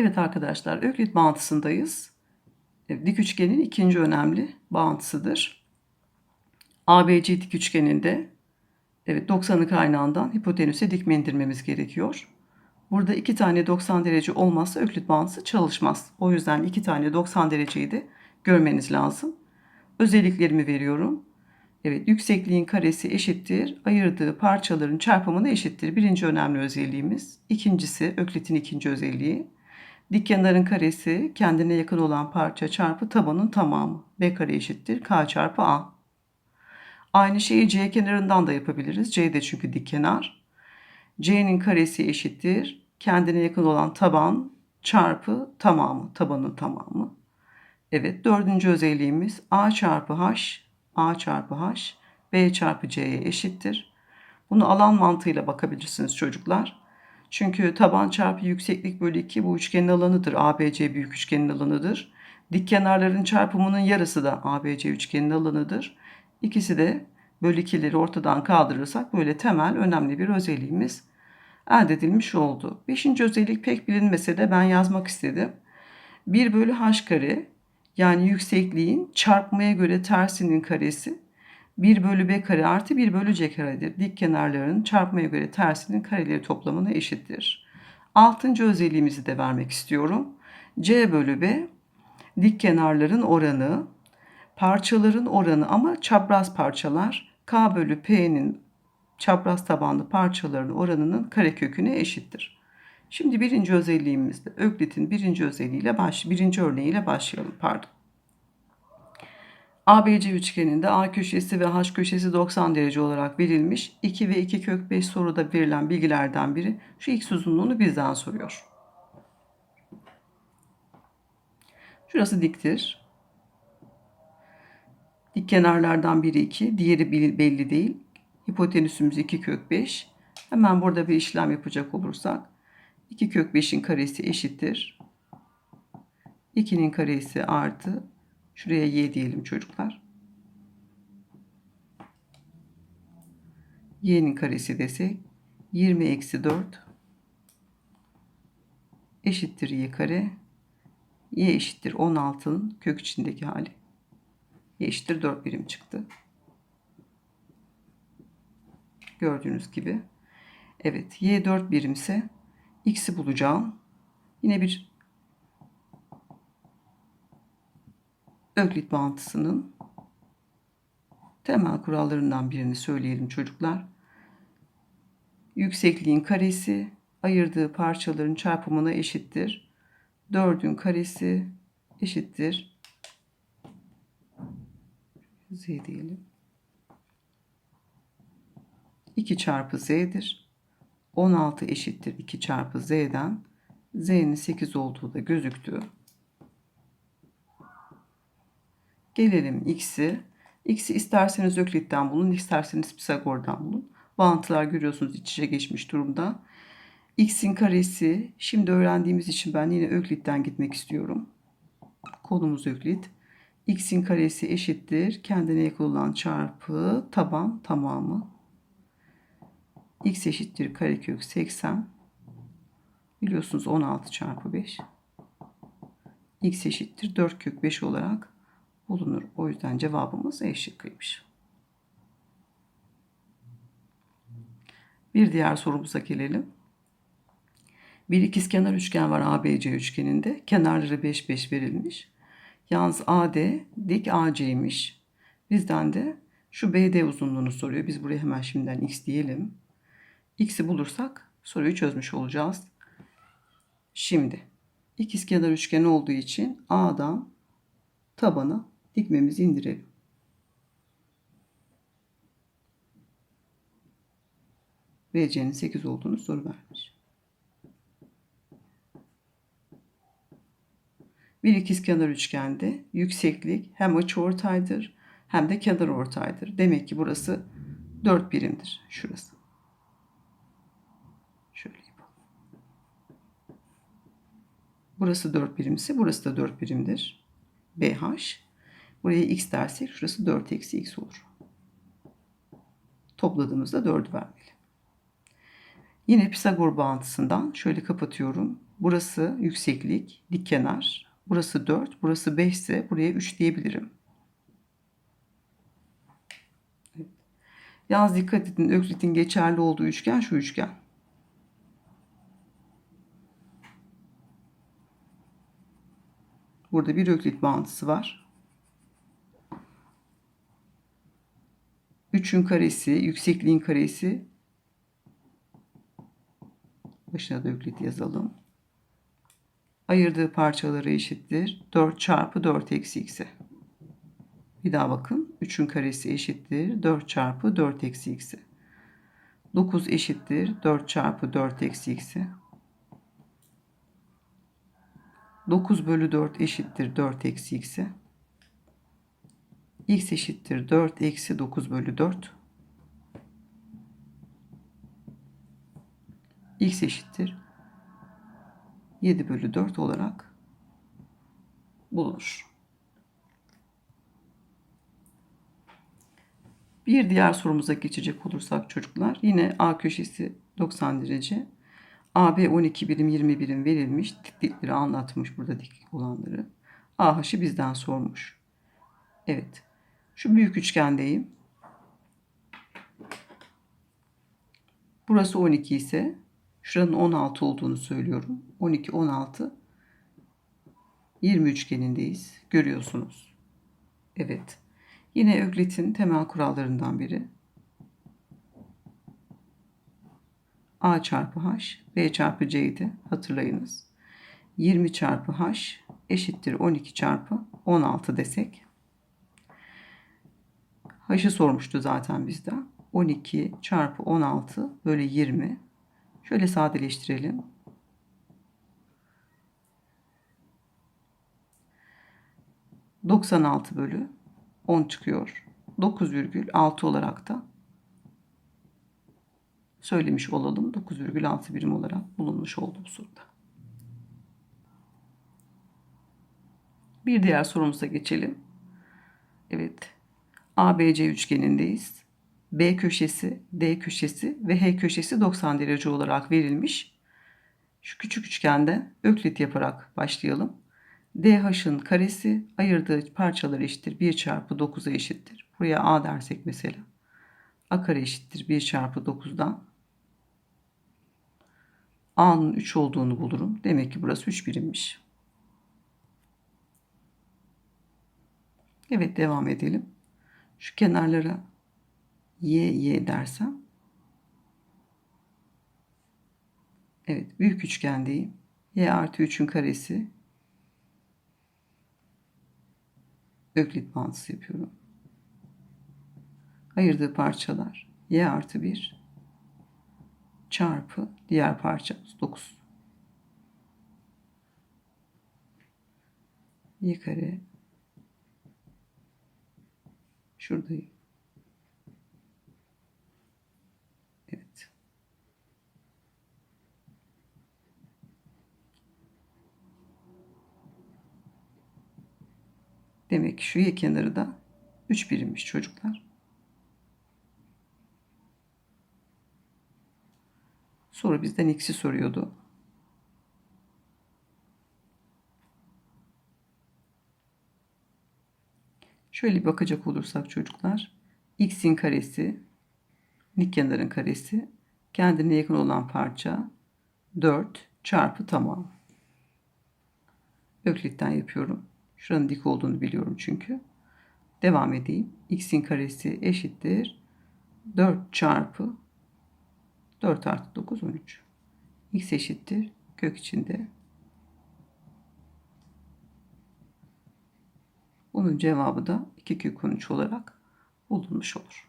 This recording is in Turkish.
Evet arkadaşlar Öklit bağıntısındayız. E, Dik üçgenin ikinci önemli bağıntısıdır. ABC dik üçgeninde evet 90'ı kaynağından hipotenüse dikme indirmemiz gerekiyor. Burada iki tane 90 derece olmazsa Öklit bağıntısı çalışmaz. O yüzden iki tane 90 dereceyi de görmeniz lazım. Özelliklerimi veriyorum. Evet yüksekliğin karesi eşittir. Ayırdığı parçaların çarpımına eşittir. Birinci önemli özelliğimiz. İkincisi Öklit'in ikinci özelliği. Dik kenarın karesi kendine yakın olan parça çarpı tabanın tamamı. B kare eşittir K çarpı A. Aynı şeyi C kenarından da yapabiliriz. C de çünkü dik kenar. C'nin karesi eşittir. Kendine yakın olan taban çarpı tamamı. Tabanın tamamı. Evet dördüncü özelliğimiz A çarpı H. A çarpı H. B çarpı C'ye eşittir. Bunu alan mantığıyla bakabilirsiniz çocuklar. Çünkü taban çarpı yükseklik bölü 2 bu üçgenin alanıdır. ABC büyük üçgenin alanıdır. Dik kenarların çarpımının yarısı da ABC üçgenin alanıdır. İkisi de bölü 2'leri ortadan kaldırırsak böyle temel önemli bir özelliğimiz elde edilmiş oldu. Beşinci özellik pek bilinmese de ben yazmak istedim. 1 bölü h kare yani yüksekliğin çarpmaya göre tersinin karesi 1 bölü b kare artı 1 bölü c karedir. Dik kenarların çarpmaya göre tersinin kareleri toplamına eşittir. Altıncı özelliğimizi de vermek istiyorum. c bölü b dik kenarların oranı, parçaların oranı ama çapraz parçalar k bölü p'nin çapraz tabanlı parçaların oranının kareköküne eşittir. Şimdi birinci özelliğimizde Öklit'in birinci özelliğiyle baş, birinci örneğiyle başlayalım. Pardon. ABC üçgeninde A köşesi ve H köşesi 90 derece olarak verilmiş. 2 ve 2 kök 5 soruda verilen bilgilerden biri şu x uzunluğunu bizden soruyor. Şurası diktir. Dik kenarlardan biri 2, diğeri belli değil. Hipotenüsümüz 2 kök 5. Hemen burada bir işlem yapacak olursak 2 kök 5'in karesi eşittir. 2'nin karesi artı Şuraya y diyelim çocuklar. y'nin karesi desek 20 eksi 4 eşittir y kare. y eşittir 16'nın kök içindeki hali. y eşittir 4 birim çıktı. Gördüğünüz gibi. Evet y 4 birimse x'i bulacağım. Yine bir Öklit bağıntısının temel kurallarından birini söyleyelim çocuklar. Yüksekliğin karesi ayırdığı parçaların çarpımına eşittir. 4'ün karesi eşittir. Z diyelim. 2 çarpı z'dir. 16 eşittir 2 çarpı z'den. z'nin 8 olduğu da gözüktü. Gelelim x'i. X'i isterseniz Öklit'ten bulun, isterseniz Pisagor'dan bulun. Bağıntılar görüyorsunuz iç içe geçmiş durumda. X'in karesi şimdi öğrendiğimiz için ben yine Öklit'ten gitmek istiyorum. Konumuz Öklit. X'in karesi eşittir. Kendine yakın olan çarpı taban tamamı. X eşittir karekök 80. Biliyorsunuz 16 çarpı 5. X eşittir 4 kök 5 olarak bulunur. O yüzden cevabımız E şıkkıymış. Bir diğer sorumuza gelelim. Bir ikizkenar üçgen var ABC üçgeninde. Kenarları 5 5 verilmiş. Yalnız AD dik AC'ymiş. Bizden de şu BD uzunluğunu soruyor. Biz buraya hemen şimdiden x diyelim. X'i bulursak soruyu çözmüş olacağız. Şimdi ikizkenar üçgen olduğu için A'dan tabana dikmemizi indirelim. VC'nin 8 olduğunu soru vermiş. Bir ikizkenar üçgende yükseklik hem açı ortaydır hem de kenar ortaydır. Demek ki burası 4 birimdir. Şurası. Şöyle yapalım. Burası 4 birimse burası da 4 birimdir. BH Buraya x dersek şurası 4 eksi x olur. Topladığımızda 4'ü vermeli. Yine Pisagor bağıntısından şöyle kapatıyorum. Burası yükseklik, dik kenar. Burası 4, burası 5 ise buraya 3 diyebilirim. Evet. Yalnız dikkat edin Öklit'in geçerli olduğu üçgen şu üçgen. Burada bir Öklit bağıntısı var. 3'ün karesi, yüksekliğin karesi. Başına da Öklit yazalım. Ayırdığı parçaları eşittir. 4 çarpı 4 eksi x'e. Bir daha bakın. 3'ün karesi eşittir. 4 çarpı 4 eksi x'e. 9 eşittir. 4 çarpı 4 eksi x'e. 9 bölü 4 eşittir 4 eksi x'e. X eşittir 4 eksi 9 bölü 4. x eşittir 7 bölü 4 olarak bulunur. Bir diğer sorumuza geçecek olursak çocuklar yine A köşesi 90 derece. AB 12 birim 20 birim verilmiş. Diklikleri anlatmış burada diklik olanları. AH'ı bizden sormuş. Evet. Şu büyük üçgendeyim. Burası 12 ise şuranın 16 olduğunu söylüyorum. 12 16 20 üçgenindeyiz. Görüyorsunuz. Evet. Yine Öklit'in temel kurallarından biri. A çarpı H, B çarpı C'ydi hatırlayınız. 20 çarpı H eşittir 12 çarpı 16 desek. H'ı sormuştu zaten bizden. 12 çarpı 16 bölü 20. Şöyle sadeleştirelim. ...96 bölü 10 çıkıyor. 9,6 olarak da söylemiş olalım. 9,6 birim olarak bulunmuş oldu bu soruda. Bir diğer sorumuza geçelim. Evet. ABC üçgenindeyiz. B köşesi, D köşesi ve H köşesi 90 derece olarak verilmiş. Şu küçük üçgende öklit yaparak başlayalım. DH'ın karesi ayırdığı parçalar eşittir 1 çarpı 9'a eşittir. Buraya A dersek mesela. A kare eşittir 1 çarpı 9'dan. A'nın 3 olduğunu bulurum. Demek ki burası 3 birimmiş. Evet devam edelim. Şu kenarlara y y dersem. Evet büyük üçgendeyim. y artı 3'ün karesi. Öklit bağıntısı yapıyorum. Ayırdığı parçalar y artı 1 çarpı diğer parçamız 9. y kare şuradayım. Evet. Demek ki şu y kenarı da 3 birimmiş çocuklar. Soru bizden x'i soruyordu. Şöyle bakacak olursak çocuklar. x'in karesi, dik kenarın karesi, kendine yakın olan parça 4 çarpı tamam. Öklitten yapıyorum. Şuranın dik olduğunu biliyorum çünkü. Devam edeyim. x'in karesi eşittir. 4 çarpı 4 artı 9 13. x eşittir. Kök içinde. Bunun cevabı da 2 kök 13 olarak bulunmuş olur.